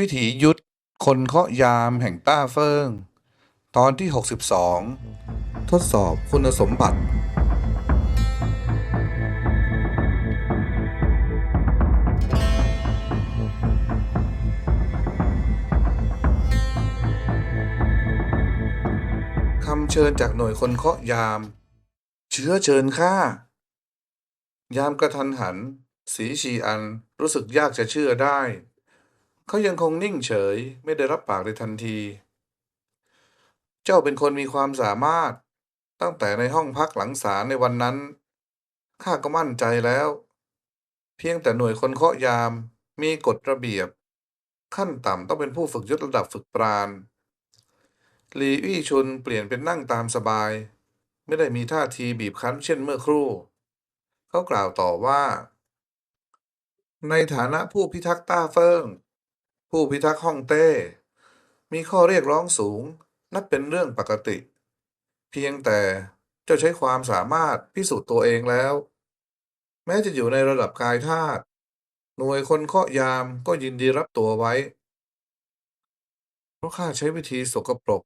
วิถียุทธคนเคาะยามแห่งต้าเฟิง ตอนที่ 62 ทดสอบคุณสมบัติ คำเชิญจากหน่วยคนเคาะยาม เชื้อเชิญข้ายามกระทันหัน สีชีอันรู้สึกยากจะเชื่อได้ เขายังคงนิ่งเฉยไม่ได้รับปากในทันที เจ้าเป็นคนมีความสามารถ ตั้งแต่ในห้องพักหลังศาลในวันนั้น ข้าก็มั่นใจแล้ว เพียงแต่หน่วยคนเคาะยาม มีกฎระเบียบ ขั้นต่ำต้องเป็นผู้ฝึกยุทธระดับฝึกปราณหลีอี้ชุนเปลี่ยนเป็นนั่งตามสบาย ไม่ได้มีท่าทีบีบคั้นเช่นเมื่อครู่ เขากล่าวต่อว่า ในฐานะผู้พิทักษ์ต้าเฟิง ผู้พิทักษ์ฮ่องเต้ มีข้อเรียกร้องสูงนับเป็นเรื่องปกติ เพียงแต่เจ้าใช้ความสามารถพิสูจน์ตัวเองแล้ว แม้จะอยู่ในระดับกายธาตุหน่วยคนเคาะยามก็ยินดีรับตัวไว้ เพราะข้าใช้วิธีสกปรก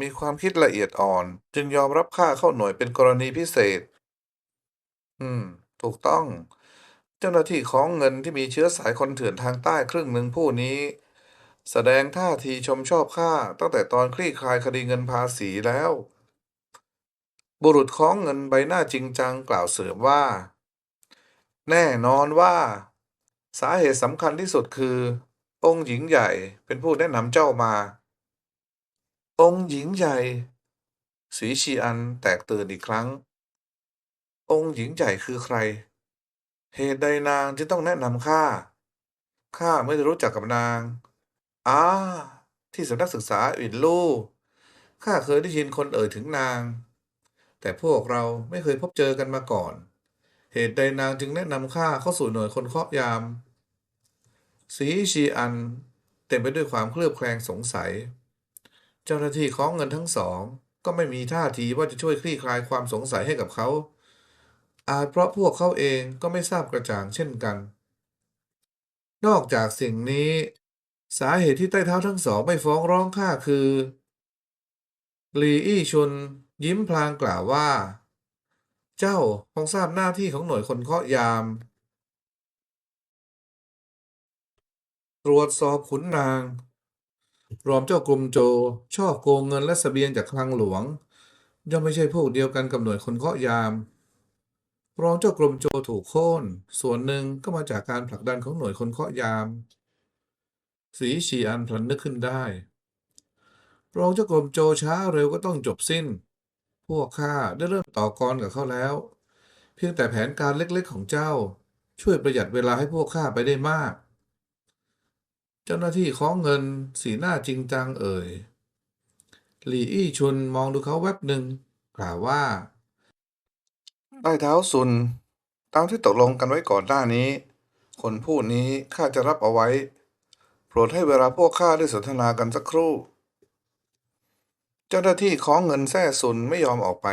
มีความคิดละเอียดอ่อน จึงยอมรับข้าเข้าหน่วยเป็นกรณีพิเศษ อืม ถูกต้อง เจ้าหน้าที่ของเงินที่มีเชื้อสายคนเถื่อนทางใต้ครึ่งหนึ่งผู้นี้ แสดงท่าทีชมชอบข้าตั้งแต่ตอนคลี่คลายคดีเงินภาษีแล้ว บุรุษของเงินใบหน้าจริงจังกล่าวเสริมว่า แน่นอนว่า สาเหตุสำคัญที่สุดคือ องค์หญิงใหญ่เป็นผู้แนะนำเจ้ามา องค์หญิงใหญ่สีชีอันแตกตื่นอีกครั้ง องค์หญิงใหญ่คือใคร เหตุใดนางจึงต้องแนะนำข้า ข้าไม่ได้รู้จักกับนางอ่าที่สำนักศึกษาอินลู่ ข้าเคยได้ยินคนเอ่ยถึงนาง แต่พวกเราไม่เคยพบเจอกันมาก่อน เหตุใดนางจึงแนะนำข้าเข้าสู่หน่วยคนเคาะยาม สีชีอัน เต็มไปด้วยความเคลือบแคลงสงสัย เจ้าหน้าที่ของเงินทั้งสอง ก็ไม่มีท่าทีว่าจะช่วยคลี่คลายความสงสัยให้กับเขา อาจเพราะพวกเขาเองก็ไม่ทราบกระจ่างเช่นกัน นอกจากสิ่งนี้ สาเหตุที่ใต้เท้าทั้งสองไม่ฟ้องร้องข้าคือลีอี้ชุนยิ้มพลางกล่าวว่า เจ้าคงทราบหน้าที่ของหน่วยคนเคาะยาม ตรวจสอบขุนนาง รวมเจ้ากรุมโจชอบโกงเงินและเสบียงจากคลังหลวงย่อมไม่ใช่พวกเดียวกันกับหน่วยคนเคาะยาม รองเจ้ากรมโจถูกโค่น ส่วนหนึ่งก็มาจากการผลักดันของหน่วยคนเคาะยาม สีชีอันพลันนึกขึ้นได้ รองเจ้ากรมโจช้าเร็วก็ต้องจบสิ้น พวกข้าได้เริ่มต่อกรกับเขาแล้ว เพียงแต่แผนการเล็กๆของเจ้า ช่วยประหยัดเวลาให้พวกข้าไปได้มาก เจ้าหน้าที่ของเงินสีหน้าจริงจังเอ่ย หลี่อี้ชุนมองดูเขาแวบหนึ่งกล่าวว่า ใต้เท้าซุน ตามที่ตกลงกันไว้ก่อนหน้านี้ คนผู้นี้ข้าจะรับเอาไว้ โปรดให้เวลาพวกข้าได้สนทนากันสักครู่ เจ้าหน้าที่ของเงินแท้ซุนไม่ยอมออกไป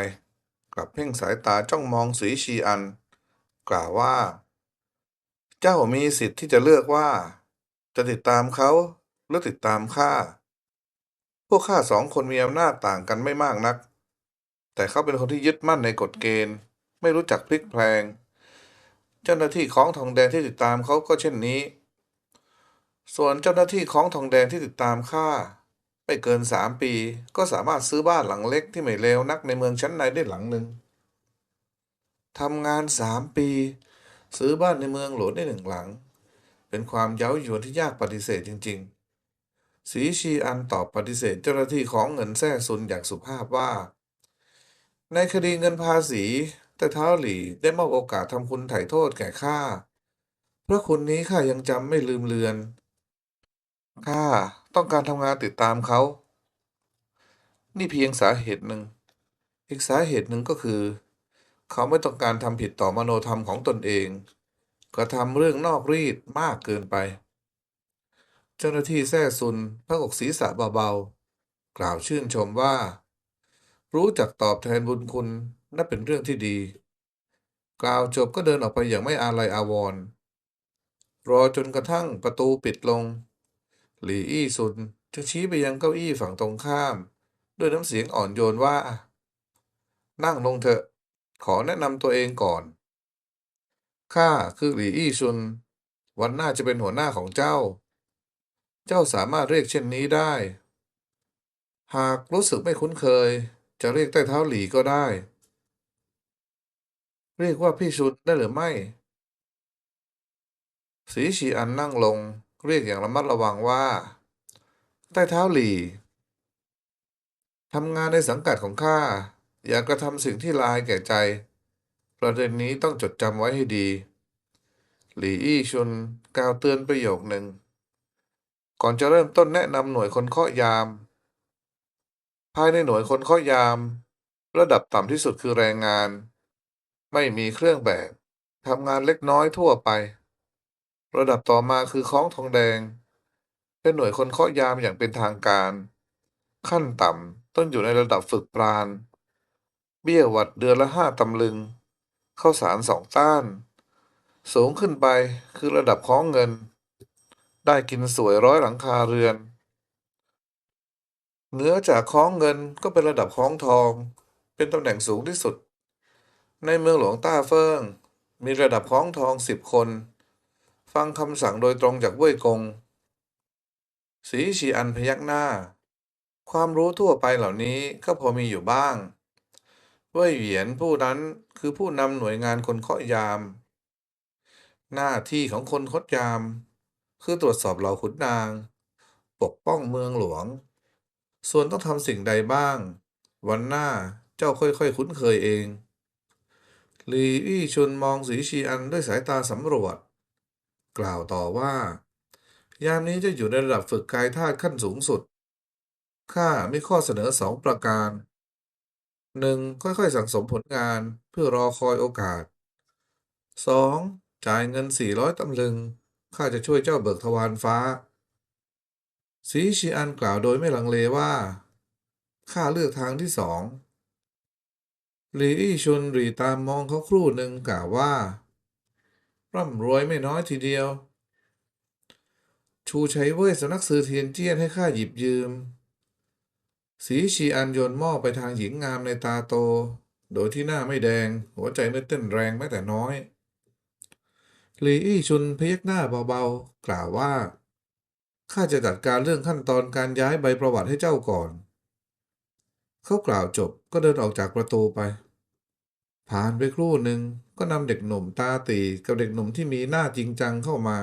กลับเพ่งสายตาจ้องมองสีชีอัน กล่าวว่า เจ้ามีสิทธิ์ที่จะเลือกว่า จะติดตามเขาหรือติดตามข้าพวกข้าสองคนมีอำนาจต่างกันไม่มากนัก แต่เขาเป็นคนที่ยึดมั่นในกฎเกณฑ์ ไม่รู้จักพลิกแพลง เจ้าหน้าที่ของทองแดงที่ติดตามเขาก็เช่นนี้ ส่วนเจ้าหน้าที่ของทองแดงที่ติดตามข้าไม่เกินสามปี ก็สามารถซื้อบ้านหลังเล็กที่ไม่เลวนักในเมืองชั้นในได้หลังหนึ่งทำงานสามปี ซื้อบ้านในเมืองหลวงได้หนึ่งหลัง เป็นความเย้ายวนที่ยากปฏิเสธจริง ๆ สีชีอันตอบปฏิเสธเจ้าหน้าที่ของเงินแท้ซุนอย่างสุภาพว่า ในคดีเงินภาษี แต่เท้าหลี่ได้มอบโอกาสทำคุณไถ่โทษแก่ข้าเพราะคุณนี้ข้ายังจำไม่ลืมเลือน ข้าต้องการทำงานติดตามเขา นี่เพียงสาเหตุหนึ่ง อีกสาเหตุหนึ่งก็คือ เขาไม่ต้องการทำผิดต่อมโนธรรมของตนเอง กระทำเรื่องนอกรีดมากเกินไป เจ้าหน้าที่แท้ซุนพระอกศีรษะเบาๆ กล่าวชื่นชมว่า รู้จักตอบแทนบุญคุณ นับเป็นเรื่องที่ดี กล่าวจบก็เดินออกไปอย่างไม่อาลัยอาวรณ์รอจนกระทั่งประตูปิดลง หลีอี้ซุนจึงชี้ไปยังเก้าอี้ฝั่งตรงข้าม ด้วยน้ำเสียงอ่อนโยนว่า นั่งลงเถอะ ขอแนะนำตัวเองก่อน ข้าคือหลีอี้ซุน วันหน้าจะเป็นหัวหน้าของเจ้า เจ้าสามารถเรียกเช่นนี้ได้ หากรู้สึกไม่คุ้นเคย จะเรียกใต้เท้าหลีก็ได้ เรียกว่าพี่ชุนได้หรือไม่ สีชีอันนั่งลง เรียกอย่างระมัดระวังว่า ใต้เท้าหลีทำงานในสังกัดของข้า อย่ากระทำสิ่งที่ลายแก่ใจ ประเด็นนี้ต้องจดจำไว้ให้ดี หลีอี้ชุนกล่าวเตือนประโยคหนึ่ง ก่อนจะเริ่มต้นแนะนำหน่วยคนเคาะยาม ภายในหน่วยคนเคาะยาม ระดับต่ำที่สุดคือแรงงาน ไม่มีเครื่องแบบทำงานเล็กน้อยทั่วไป ระดับต่อมาคือค้องทองแดง เป็นหน่วยคนเคาะยามอย่างเป็นทางการ ขั้นต่ำต้องอยู่ในระดับฝึกปราณเบี้ยหวัดเดือนละห้าตำลึง เข้าสารสองต้าน สูงขึ้นไปคือระดับคล้องเงิน ได้กินสวยร้อยหลังคาเรือน เหนือจากคล้องเงินก็เป็นระดับคล้องทอง เป็นตำแหน่งสูงที่สุด ในเมืองหลวงต้าเฟิง มีระดับคล้องทองสิบคน ฟังคำสั่งโดยตรงจากเว่ยกง สีชีอันพยักหน้า ความรู้ทั่วไปเหล่านี้ก็พอมีอยู่บ้าง เว่ยเหวียนผู้นั้นคือผู้นำหน่วยงานคนเคาะยาม หน้าที่ของคนคาะยาม คือตรวจสอบเหล่าขุนนาง ปกป้องเมืองหลวง ส่วนต้องทำสิ่งใดบ้าง วันหน้าเจ้าค่อยๆคุ้นเคยเอง ลีอี้ชุนมองสีชีอันด้วยสายตาสำรวจ กล่าวต่อว่า ยามนี้จะอยู่ในระดับฝึกกายธาตุขั้นสูงสุด ข้ามีข้อเสนอสองประการหนึ่งค่อยๆ สั่งสมผลงานเพื่อรอคอยโอกาสสองจ่ายเงินสี่ร้อยตำลึง ข้าจะช่วยเจ้าเบิกทวารฟ้า สีชีอันกล่าวโดยไม่ลังเลว่า ข้าเลือกทางที่สอง หลีอี้ชุนหรีตามมองเขาครู่หนึ่งกล่าวว่า ร่ำรวยไม่น้อยทีเดียว ชูใชัยเว่ยสำนักซื้อเทียนเจี้ยนให้ข้าหยิบยืม สีชีอันโยนหม้อไปทางหญิงงามในตาโต โดยที่หน้าไม่แดง หัวใจไม่เต้นแรงแม้แต่น้อยหลีอี้ชุนพยักหน้าเบาๆ กล่าวว่าข้าจะจัดการเรื่องขั้นตอนการย้ายใบประวัติให้เจ้าก่อน เขากล่าวจบก็เดินออกจากประตูไป ผ่านไปครู่หนึ่งก็นำเด็กหนุ่มตาตีกับเด็กหนุ่มที่มีหน้าจริงจังเข้ามา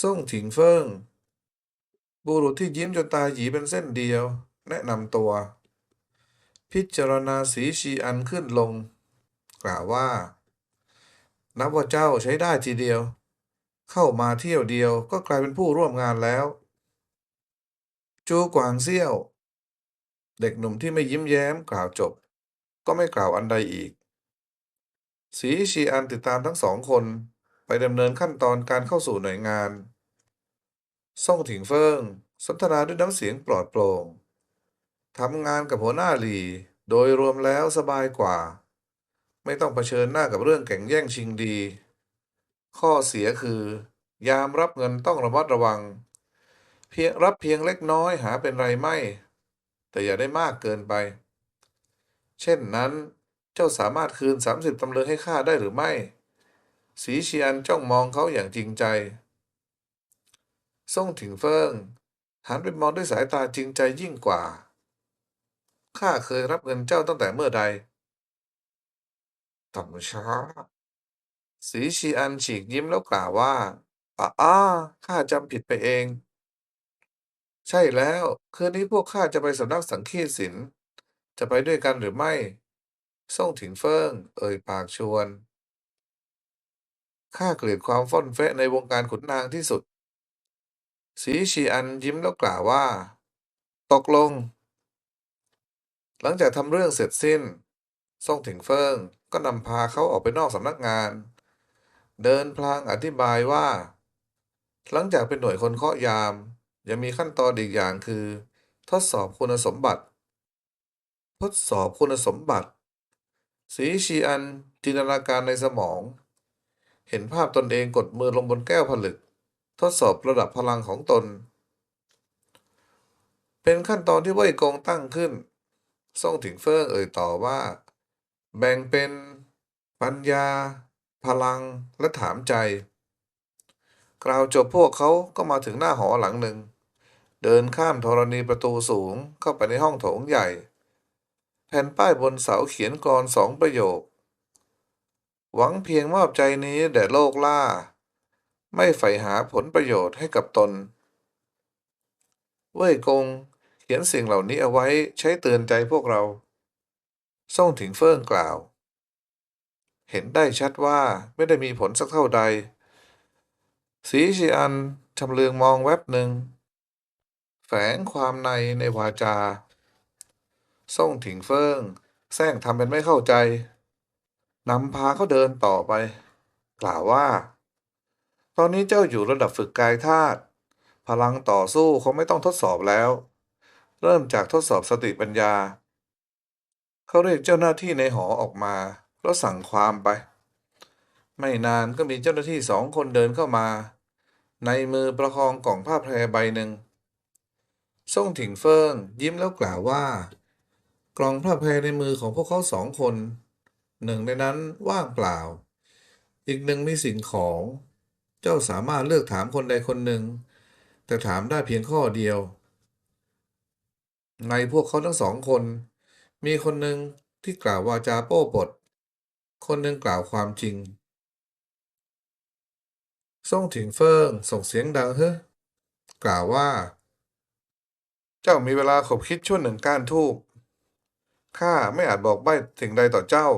ส่งถิงเฟิงบุรุษที่ยิ้มจนตาหยีเป็นเส้นเดียว แนะนำตัว พิจารณาสีชีอันขึ้นลง กล่าวว่า นับว่าเจ้าใช้ได้ทีเดียว เข้ามาเที่ยวเดียวก็กลายเป็นผู้ร่วมงานแล้ว จูกวางเซี่ยว เด็กหนุ่มที่ไม่ยิ้มแย้มกล่าวจบ ก็ไม่กล่าวอันใดอีก สีชีอันติดตามทั้งสองคนไปดำเนินขั้นตอนการเข้าสู่หน่วยงาน ซ่งถิงเฟิงสนทนาด้วยน้ำเสียงปลอดโปร่งทำงานกับหัวหน้าหลีโดยรวมแล้วสบายกว่า ไม่ต้องเผชิญหน้ากับเรื่องแข่งแย่งชิงดี ข้อเสียคือ ยามรับเงินต้องระมัดระวัง เพียงรับเพียงเล็กน้อยหาเป็นไรไม่ แต่อย่าได้มากเกินไป เช่นนั้น เจ้าสามารถคืน 30ตำลึงให้ข้าได้หรือไม่ สีเชียนจ้องมองเขาอย่างจริงใจส่งถิงเฟิงหันไปมองด้วยสายตาจริงใจยิ่งกว่า ข้าเคยรับเงินเจ้าตั้งแต่เมื่อใดต่ำช้า สีชีอันฉีกยิ้มแล้วกล่าวว่าอ้าข้าจำผิดไปเอง ใช่แล้ว คืนนี้พวกข้าจะไปสำนักสังคีตศิลป์ จะไปด้วยกันหรือไม่ส่งถิงเฟิง เอ่ยปากชวน ข้าเกลียดความฟ่อนแฟะในวงการขุนนางที่สุด สีชีอันยิ้มแล้วกล่าวว่า ตกลง หลังจากทำเรื่องเสร็จสิ้นส่งถิงเฟิงก็นำพาเขาออกไปนอกสำนักงาน เดินพลางอธิบายว่า หลังจากเป็นหน่วยคนเคาะยาม ยังมีขั้นตอนอีกอย่างคือ ทดสอบคุณสมบัติ ทดสอบคุณสมบัติ สีชีอันจินตนาการในสมอง เห็นภาพตนเองกดมือลงบนแก้วผลึก ทดสอบระดับพลังของตน เป็นขั้นตอนที่เว่ยกงตั้งขึ้นซ่งถิงเฟิงเอ่ยต่อว่า แบ่งเป็น ปัญญา พลังและถามใจกล่าวจบพวกเขาก็มาถึงหน้าหอหลังหนึ่ง เดินข้ามธรณีประตูสูงเข้าไปในห้องโถงใหญ่ แผ่นป้ายบนเสาเขียนกรอนสองประโยค หวังเพียงมอบใจนี้แด่โลกล่า ไม่ใฝ่หาผลประโยชน์ให้กับตน เว่ยกงเขียนสิ่งเหล่านี้เอาไว้ใช้เตือนใจพวกเราซ่งถิงเฟิ่งกล่าว เห็นได้ชัดว่าไม่ได้มีผลสักเท่าใด สีชีอันชำเลืองมองแวบหนึ่ง แฝงความในในวาจาซ่งถิงเฟิงแซงทำเป็นไม่เข้าใจ นำพาเขาเดินต่อไป กล่าวว่า ตอนนี้เจ้าอยู่ระดับฝึกกายธาตุพลังต่อสู้คงไม่ต้องทดสอบแล้ว เริ่มจากทดสอบสติปัญญา เขาเรียกเจ้าหน้าที่ในหอออกมา แล้วสั่งความไป ไม่นานก็มีเจ้าหน้าที่สองคนเดินเข้ามา ในมือประคองกล่องผ้าแพรใบหนึ่ง ซ่งถิงเฟิงยิ้มแล้วกล่าวว่า กล่องผ้าแพรในมือของพวกเขาสองคน หนึ่งในนั้นว่างเปล่า อีกหนึ่งมีสิ่งของ เจ้าสามารถเลือกถามคนใดคนหนึ่ง แต่ถามได้เพียงข้อเดียว ในพวกเขาทั้งสองคน มีคนหนึ่งที่กล่าววาจาโป้ปด คนหนึ่งกล่าวความจริงซ่งถิงเฟิงส่งเสียงดังเฮ้กล่าวว่า เจ้ามีเวลาขบคิดชั่วหนึ่งก้านทูบข้าไม่อาจบอกใบ้สิ่งใดต่อเจ้า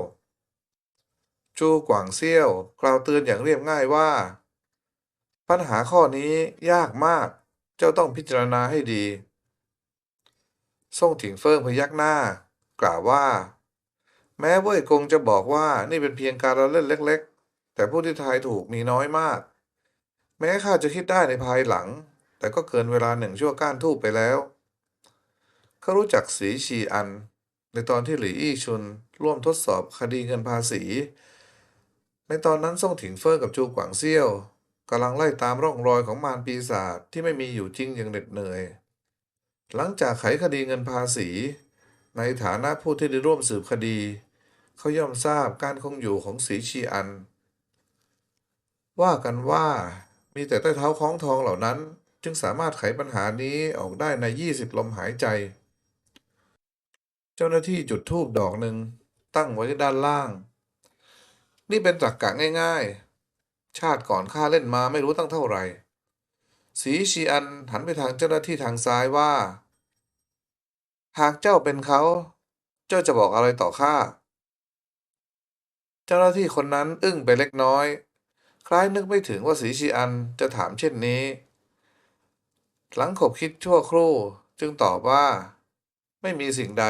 จูกวางเซี่ยว กล่าวเตือนอย่างเรียบง่ายว่า ปัญหาข้อนี้ยากมาก เจ้าต้องพิจารณาให้ดีซ่งถิงเฟิงพยักหน้า กล่าวว่า แม้เว่ยกงจะบอกว่านี่เป็นเพียงการเล่นเล็ก ๆ แต่ผู้ที่ทายถูกมีน้อยมาก แม้ข้าจะคิดได้ในภายหลัง แต่ก็เกินเวลาหนึ่งชั่วก้านทูบไปแล้ว เขารู้จักสีชีอัน ในตอนที่หลี่อี้ชุนร่วมทดสอบคดีเงินภาษี ในตอนนั้นซ่งถิงเฟิงกับจูกวางเซี่ยวกำลังไล่ตามร่องรอยของมารปีศาจที่ไม่มีอยู่จริงอย่างเหน็ดเหนื่อย หลังจากไขคดีเงินภาษี ในฐานะผู้ที่ได้ร่วมสืบคดี เขาย่อมทราบการคงอยู่ของสีชีอัน ว่ากันว่ามีแต่ใต้เท้าคล้องทองเหล่านั้น จึงสามารถไขปัญหานี้ออกได้ใน 20 ลมหายใจ เจ้าหน้าที่จุดธูปดอกหนึ่งตั้งไว้ด้านล่าง นี่เป็นตรรกกะง่ายๆ ชาติก่อนข้าเล่นมาไม่รู้ตั้งเท่าไหร่ สีชีอันหันไปทางเจ้าหน้าที่ทางซ้ายว่า หากเจ้าเป็นเขา เจ้าจะบอกอะไรต่อข้า เจ้าหน้าที่คนนั้นอึ้งไปเล็กน้อย คล้ายนึกไม่ถึงว่าสีชีอันจะถามเช่นนี้ หลังขบคิดชั่วครู่จึงตอบว่า ไม่มีสิ่งใด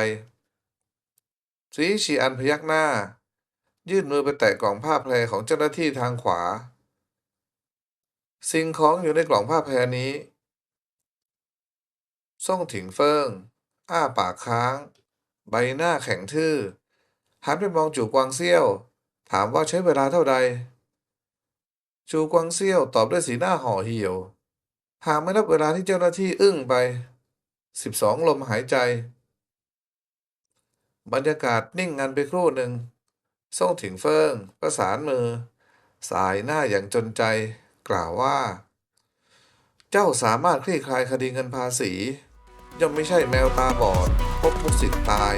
สีชีอันพยักหน้า ยื่นมือไปแตะกล่องผ้าแพรของเจ้าหน้าที่ทางขวา สิ่งของอยู่ในกล่องผ้าแพรนี้ซ่งถิงเฟิง อ้าปากค้าง ใบหน้าแข็งทื่อ หันไปมองจูกวางเซี่ยว ถามว่าใช้เวลาเท่าใด จูกวางเซี่ยวตอบด้วยสีหน้าห่อเหี่ยว หากไม่นับเวลาที่เจ้าหน้าที่อึ้งไปสิบสองลมหายใจ บรรยากาศนิ่งงันไปครู่หนึ่งซ่งถึงเฟิงประสานมือ สายหน้าอย่างจนใจ กล่าวว่า เจ้าสามารถคลี่คลายคดีเงินภาษี ย่อมไม่ใช่แมวตาบอดพบมุสิตตาย